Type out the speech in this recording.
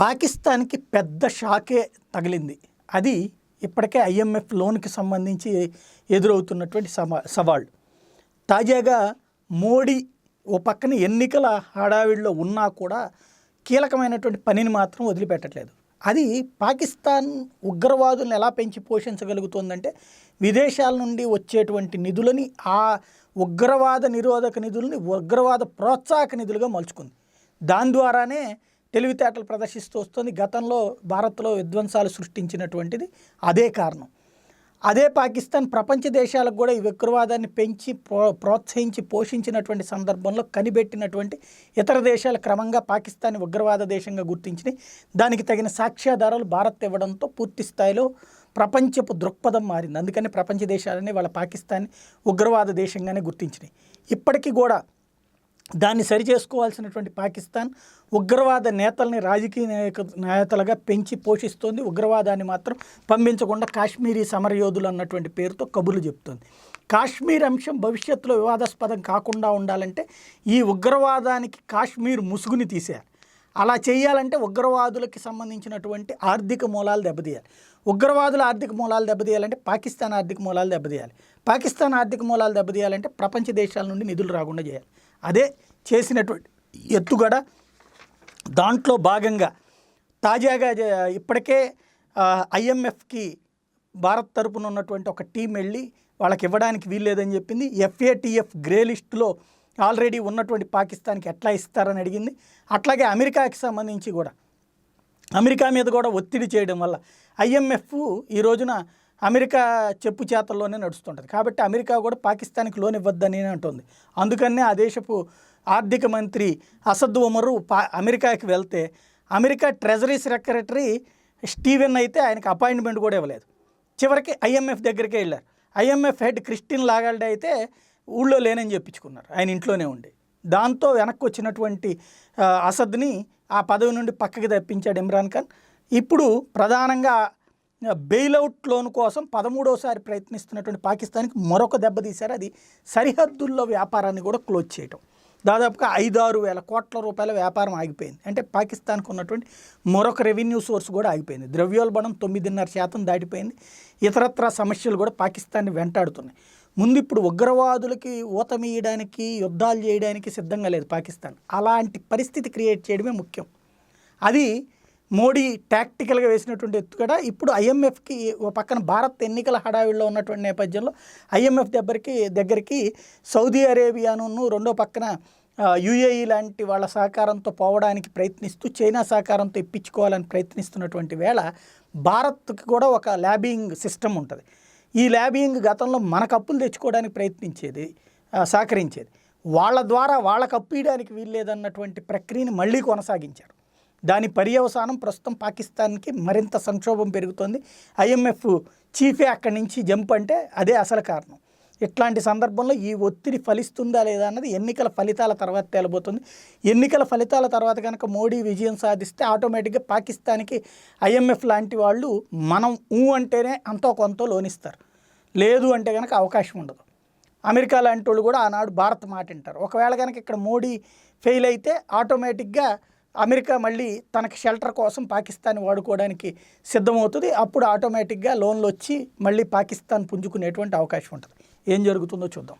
పాకిస్తాన్కి పెద్ద షాకే తగిలింది. అది ఇప్పటికే ఐఎంఎఫ్ లోన్కి సంబంధించి ఎదురవుతున్నటువంటి సమా సవాళ్ళు తాజాగా మోడీ ఓ పక్కన ఎన్నికల హడావిడిలో ఉన్నా కూడా కీలకమైనటువంటి పనిని మాత్రం వదిలిపెట్టట్లేదు. అది పాకిస్తాన్ ఉగ్రవాదులను ఎలా పెంచి పోషించగలుగుతుందంటే విదేశాల నుండి వచ్చేటువంటి నిధులని ఆ ఉగ్రవాద నిరోధక నిధులని ఉగ్రవాద ప్రోత్సాహక నిధులుగా మలుచుకుంది. దాని ద్వారానే తెలివితేటలు ప్రదర్శిస్తూ వస్తుంది. గతంలో భారత్లో విధ్వంసాలు సృష్టించినటువంటిది అదే కారణం. అదే పాకిస్తాన్ ప్రపంచ దేశాలకు కూడా ఈ ఉగ్రవాదాన్ని పెంచి ప్రో ప్రోత్సహించి పోషించినటువంటి సందర్భంలో కనిపెట్టినటువంటి ఇతర దేశాలు క్రమంగా పాకిస్తాన్ ఉగ్రవాద దేశంగా గుర్తించినాయి. దానికి తగిన సాక్ష్యాధారాలు భారత్ ఇవ్వడంతో పూర్తి స్థాయిలో ప్రపంచపు దృక్పథం మారింది. అందుకని ప్రపంచ దేశాలని వాళ్ళ పాకిస్తాన్ ఉగ్రవాద దేశంగానే గుర్తించినాయి. ఇప్పటికీ కూడా దాన్ని సరిచేసుకోవాల్సినటువంటి పాకిస్తాన్ ఉగ్రవాద నేతల్ని రాజకీయ నాయక నేతలుగా పెంచి పోషిస్తోంది. ఉగ్రవాదాన్ని మాత్రం పంపించకుండా కాశ్మీరీ సమరయోధులు అన్నటువంటి పేరుతో కబుర్లు చెప్తోంది. కాశ్మీర్ అంశం భవిష్యత్తులో వివాదాస్పదం కాకుండా ఉండాలంటే ఈ ఉగ్రవాదానికి కాశ్మీర్ ముసుగుని తీసేయాలి. అలా చేయాలంటే ఉగ్రవాదులకి సంబంధించినటువంటి ఆర్థిక మూలాలు దెబ్బతీయాలి. ఉగ్రవాదుల ఆర్థిక మూలాలు దెబ్బతీయాలంటే పాకిస్తాన్ ఆర్థిక మూలాలు దెబ్బతీయాలి. పాకిస్తాన్ ఆర్థిక మూలాలు దెబ్బతీయాలంటే ప్రపంచ దేశాల నుండి నిధులు రాకుండా చేయాలి. అదే చేసినటువంటి ఎత్తుగడ దాంట్లో భాగంగా తాజాగా ఇప్పటికే ఐఎంఎఫ్కి భారత్ తరపున ఉన్నటువంటి ఒక టీం వెళ్ళి వాళ్ళకి ఇవ్వడానికి వీల్లేదని చెప్పింది. ఎఫ్ఏటిఎఫ్ గ్రే లిస్టులో ఆల్రెడీ ఉన్నటువంటి పాకిస్తాన్కి ఎట్లా ఇస్తారని అడిగింది. అట్లాగే అమెరికాకి సంబంధించి కూడా అమెరికా మీద కూడా ఒత్తిడి చేయడం వల్ల ఐఎంఎఫ్ ఈ రోజున అమెరికా చెప్పు చేతల్లోనే నడుస్తుంటుంది. కాబట్టి అమెరికా కూడా పాకిస్తాన్కి లోన్ ఇవ్వద్దని అంటుంది. అందుకనే ఆ దేశపు ఆర్థిక మంత్రి అసద్ ఉమరు పా అమెరికాకి వెళ్తే అమెరికా ట్రెజరీ సెక్రటరీ స్టీవెన్ అయితే ఆయనకు అపాయింట్మెంట్ కూడా ఇవ్వలేదు. చివరికి ఐఎంఎఫ్ దగ్గరికే వెళ్ళారు. ఐఎంఎఫ్ హెడ్ క్రిస్టిన్ లాగాల్డే అయితే ఊళ్ళో లేనని చెప్పించుకున్నారు. ఆయన ఇంట్లోనే ఉండి. దాంతో వెనక్కి వచ్చినటువంటి అసద్ని ఆ పదవి నుండి పక్కకి తప్పించాడు ఇమ్రాన్ ఖాన్. ఇప్పుడు ప్రధానంగా బెయిలౌట్ లోన్ కోసం పదమూడోసారి ప్రయత్నిస్తున్నటువంటి పాకిస్తాన్కి మరొక దెబ్బతీశారు అది సరిహద్దుల్లో వ్యాపారాన్ని కూడా క్లోజ్ చేయటం. దాదాపుగా ఐదారు వేల కోట్ల రూపాయల వ్యాపారం ఆగిపోయింది. అంటే పాకిస్తాన్కు ఉన్నటువంటి మరొక రెవెన్యూ సోర్స్ కూడా ఆగిపోయింది. ద్రవ్యోల్బణం తొమ్మిదిన్నర శాతం దాటిపోయింది. ఇతరత్ర సమస్యలు కూడా పాకిస్తాన్ని వెంటాడుతున్నాయి. ముందు ఇప్పుడు ఉగ్రవాదులకి ఊతమీయడానికి యుద్ధాలు చేయడానికి సిద్ధంగా లేదు పాకిస్తాన్. అలాంటి పరిస్థితి క్రియేట్ చేయడమే ముఖ్యం. అది మోడీ టాక్టికల్గా వేసినటువంటి ఎత్తుగడ ఇప్పుడు ఐఎంఎఫ్కి ఓ పక్కన భారత్ ఎన్నికల హడావిడిలో ఉన్నటువంటి నేపథ్యంలో ఐఎంఎఫ్ దగ్గరికి దగ్గరికి సౌదీ అరేబియాను రెండో పక్కన యుఏఈ లాంటి వాళ్ళ సహకారంతో పోవడానికి ప్రయత్నిస్తూ చైనా సహకారంతో ఇప్పించుకోవాలని ప్రయత్నిస్తున్నటువంటి వేళ భారత్కి కూడా ఒక ల్యాబింగ్ సిస్టమ్ ఉంటుంది. ఈ ల్యాబింగ్ గతంలో మనకు అప్పులు తెచ్చుకోవడానికి ప్రయత్నించేది సహకరించేది. వాళ్ళ ద్వారా వాళ్ళకు అప్పు ఇవ్వడానికి వీల్లేదన్నటువంటి ప్రక్రియని మళ్ళీ కొనసాగించారు. దాని పర్యవసానం ప్రస్తుతం పాకిస్తాన్కి మరింత సంక్షోభం పెరుగుతోంది. ఐఎంఎఫ్ చీఫే అక్కడి నుంచి జంప్ అంటే అదే అసలు కారణం. ఇట్లాంటి సందర్భంలో ఈ ఒత్తిడి ఫలిస్తుందా లేదా అన్నది ఎన్నికల ఫలితాల తర్వాత తేలబోతుంది. ఎన్నికల ఫలితాల తర్వాత కనుక మోడీ విజయం సాధిస్తే ఆటోమేటిక్గా పాకిస్తాన్కి ఐఎంఎఫ్ లాంటి వాళ్ళు మనం ఊ అంటేనే అంతో కొంత లోనిస్తారు. లేదు అంటే కనుక అవకాశం ఉండదు. అమెరికా లాంటి వాళ్ళు కూడా ఆనాడు భారత్ మాట వింటారు. ఒకవేళ కనుక ఇక్కడ మోడీ ఫెయిల్ అయితే ఆటోమేటిక్గా అమెరికా మళ్ళీ తనకి షెల్టర్ కోసం పాకిస్తాన్ వాడుకోవడానికి సిద్ధమవుతుంది. అప్పుడు ఆటోమేటిక్గా లోన్లు వచ్చి మళ్ళీ పాకిస్తాన్ పుంజుకునేటువంటి అవకాశం ఉంటుంది. ఏం జరుగుతుందో చూద్దాం.